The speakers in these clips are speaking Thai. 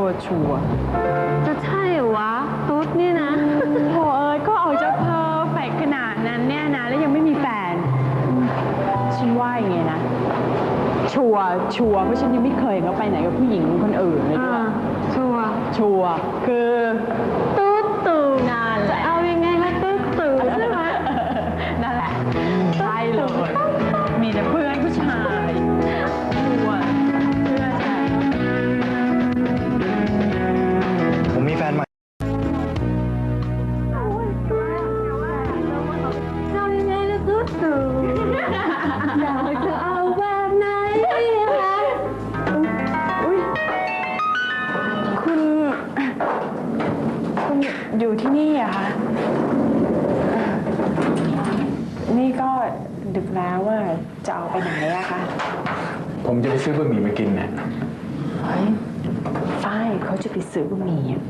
ชัวชัวร์จะใช่เหรอวะ ตุ๊ดเนี่ยนะๆโหเอ้ยก็ออกจะเพอร์เฟกขนาดนั้นเนี่ยนะ แล้วยังไม่มีแฟน ฉันว่าอย่างไงนะ ชัวร์ชัวร์เพราะฉันยังไม่เคยเห็นเขาไปไหนกับผู้หญิงคนอื่นเลยด้วยอ่าชัวร์ชัวร์คือตุ๊ด อยากจะเอาแบบไหนคะคุณ คุณอยู่ที่นี่เหรอะคะเอ่อนี่ก็ดึกแล้วว่าจะออกไปไหนอะคะผมจะไปซื้อบะหมี่มากินนะเฮ้ยฝ้ายเขาจะไปซื้อบะหมี่อะ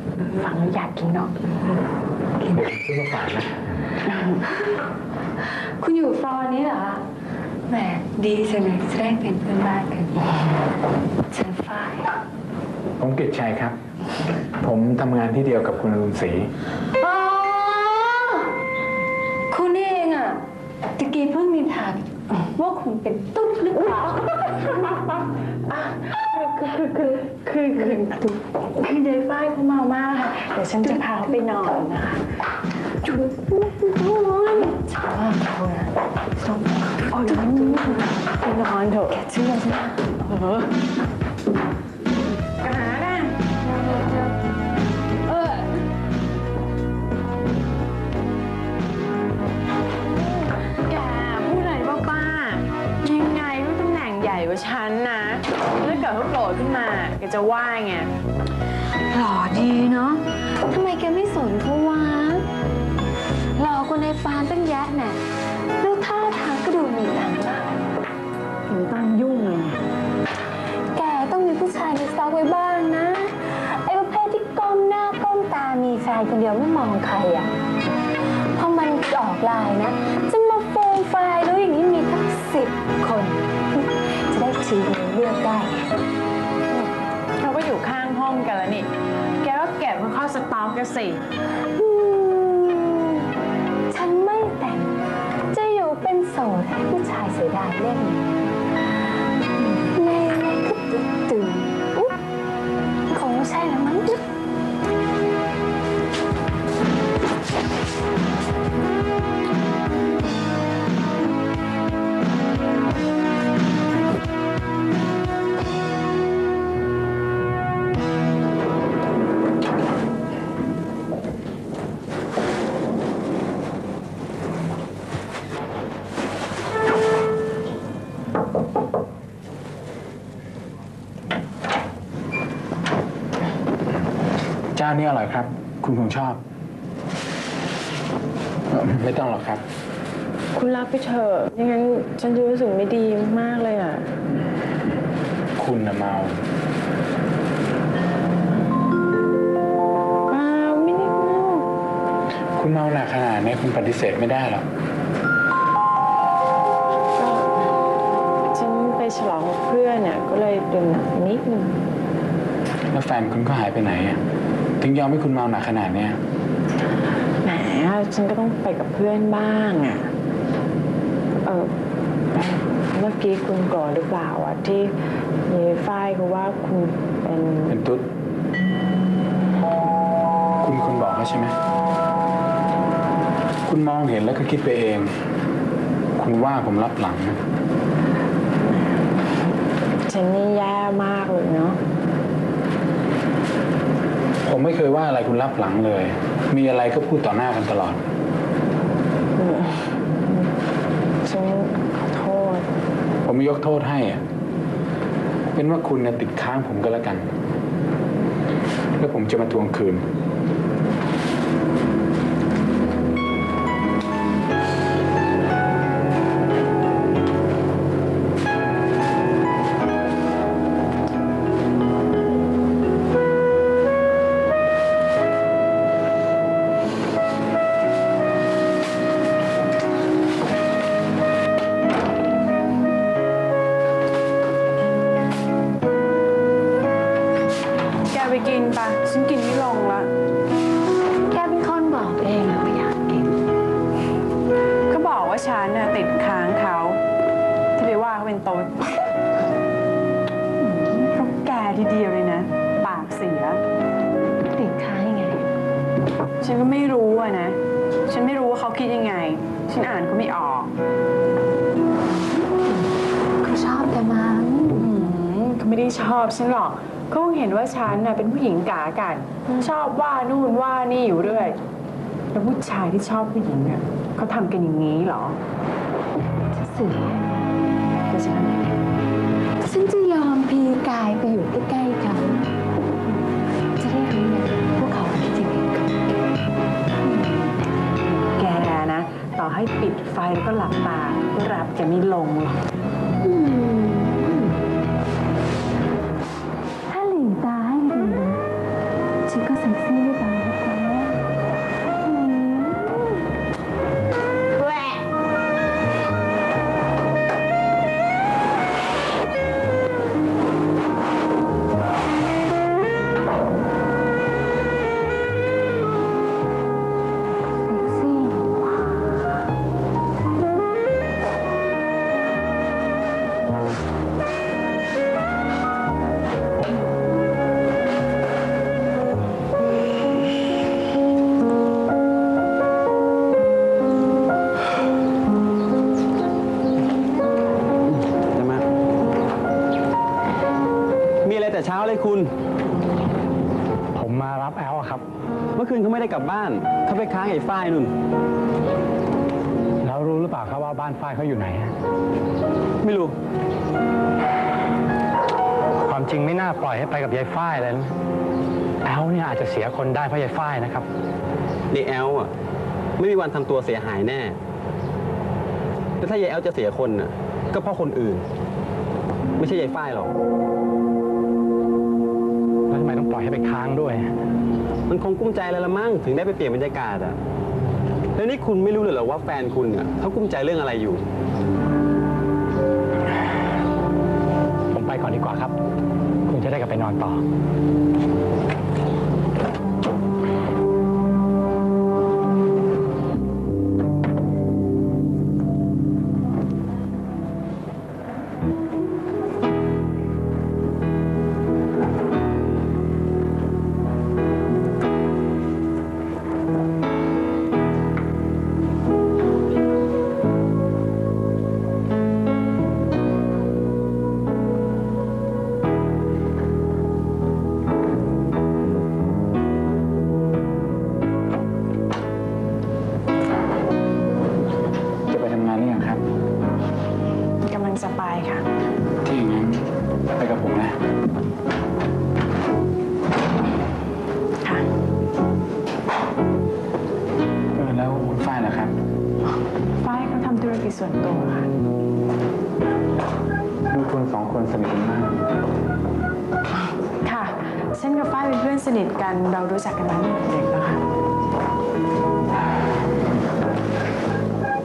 ฟังแล้วอยากกินเนาะ ซื้อมาฝากนะ คุณอยู่ฟลอร์นี้เหรอคะ แหมดีจังเลยจะได้เป็นเพื่อนบ้านกันฉันฝ้ายผมกิตชัยครับ ผมทำงานที่เดียวกับคุณอรุณศรีอ๋อคุณเองอะตะกี้เพิ่งนินทาว่าคุณเป็นตุ๊ดหรือเปล่าคือคือคือคือคือคือยายฝ้ายเขาเมามากค่ะเดี๋ยวฉันจะพาเขาไปนอนนะคะจุดโอ้ยฉันว่าเขานะต้อง โอ้ยไปนอนเถอะเชื่อฉันะเออกระหาน่ะเออแกพูดอะไรบ้าๆยังไงก็ตำแหน่งใหญ่กว่าฉันนะถ้าเกิดเขาโกรธขึ้นมาแกจะว่าไงหล่อดีเนาะทำไมแกไม่สนเขาวะหล่อกว่าในฟาร์มตั้งแยะแน่แล้วท่งก็ ดูมีตังค์มากหนูตั้งยุ่งเลย แกต้องมีผู้ชายในสต็อกไว้บ้างนะ ไอ้ประเภทที่ก้มหน้าก้มตามีแฟนคนเดียวไม่มองใครอะพอมันออกลายนะ จะมาโฟมไฟล์แล้วอย่างนี้มีทั้งสิบคน จะได้ชี้มือเลือกได้เราก็อยู่ข้างห้องกันแล้วนี่ แกก็เก็บมาเข้าสต็อกกันสิ สดให้ผู้ชายเสียดายเล่นานี้อร่อยครับ คุณคงชอบเอ่อไม่ต้องหรอกครับ คุณรับไปเถอะยังงั้นฉันจะรู้สึกไม่ดีมากเลยอะ คุณน่ะเมาเปล่าไม่ได้เมาคุณเมาหนักขนาดนี้คุณปฏิเสธไม่ได้หรอก ก็ฉันไปฉลองกับเพื่อนเนี่ยก็เลยดื่มหนักไปนิดนึงแล้วแฟนคุณก็หายไปไหนอะ ถึงยอมให้คุณเมาหนักขนาดเนี้ยแหมฉันก็ต้องไปกับเพื่อนบ้างอะเออเมื่อกี้คุณโกรธหรือเปล่าอะที่ยายฝ้ายเขาว่าคุณเป็นเป็นตุ๊ด คุณคุณบอกเขาใช่ไหม คุณมองเห็นแล้วก็คิดไปเอง คุณว่าผมรับหลังนะ ฉันนี่แย่มากเลยเนาะ ผมไม่เคยว่าอะไรคุณรับหลังเลย มีอะไรก็พูดต่อหน้ากันตลอด ฉันขอโทษ ผมยกโทษให้อะเป็นว่าคุณเนี่ยติดค้างผมก็แล้วกัน แล้วผมจะมาทวงคืน ไปกินปะฉันกินไม่ลงละ แกเป็นคนบอกเองอะว่าอยากกิน ก็บอกว่าฉันน่ะติดค้างเขา ที่ไปว่าเขาเป็นโต๊ดเพราะแกทีเดียวเลยนะ ปากเสีย ติดค้างยังไง ฉันก็ไม่รู้อะนะ ฉันไม่รู้ว่าเขาคิดยังไง ฉันอ่านก็ไม่ออกเขาชอบแต่มันอืมเขาไม่ได้ชอบฉันหรอก เขาคงเห็นว่าฉันน่ะเป็นผู้หญิงกากัน ชอบว่านู่นว่านี่อยู่เรื่อย แล้วผู้ชายที่ชอบผู้หญิงอะเขาทำกันอย่างนี้เหรอจะเสือแล้วฉันทำยังไงฉันจะยอมพีกายไปอยู่ใกล้ๆเขาจะได้รู้ไงพวกเขาคิดยังไงกันแกนะ ต่อให้ปิดไฟแล้วก็หลับตาก็รับแกไม่ลงหรอก คุณ ผมมารับแอลอะครับ เมื่อคืนเขาไม่ได้กลับบ้านเขาไปค้างไอ้ฝ้ายนุ่น แล้วรู้หรือเปล่าครับว่าบ้านฝ้ายเขาอยู่ไหนฮะไม่รู้ ความจริงไม่น่าปล่อยให้ไปกับยายฝ้ายเลยนะแอลเนี่ยอาจจะเสียคนได้เพราะยายฝ้ายนะครับ นี่แอลอะไม่มีวันทำตัวเสียหายแน่แล้วถ้ายายแอลจะเสียคนน่ะก็เพราะคนอื่น ไม่ใช่ยายฝ้ายหรอก อยให้ไปค้างด้วย มันคงกุ้มใจแล้วละมั้งถึงได้ไปเปลี่ยนบรรยากาศอะแล้วนี่คุณไม่รู้เลยเหรอว่าแฟนคุณอ่ยเขากุ้มใจเรื่องอะไรอยู่ ผมไปก่อนดีกว่าครับ คุณจะได้กลับไปนอนต่อ ทำธุรกิจส่วนตัวค่ะดูคุณสองคนสนิทกันมาก ค่ะ ฉันกับฝ้ายเป็นเพื่อนสนิทกันเรารู้จักกันมาตั้งแต่เด็กแล้วค่ะ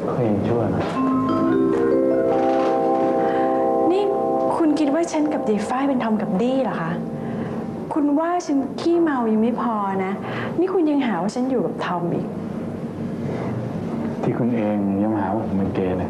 เขายังชั่วนะนี่คุณคิดว่าฉันกับยายฝ้ายเป็นทอมกับดี้เหรอคะคุณว่าฉันขี้เมายังไม่พอนะ นี่คุณยังหาว่าฉันอยู่กับทอมอีก ที่คุณเองยังหาว่าผมเป็นเกย์เลย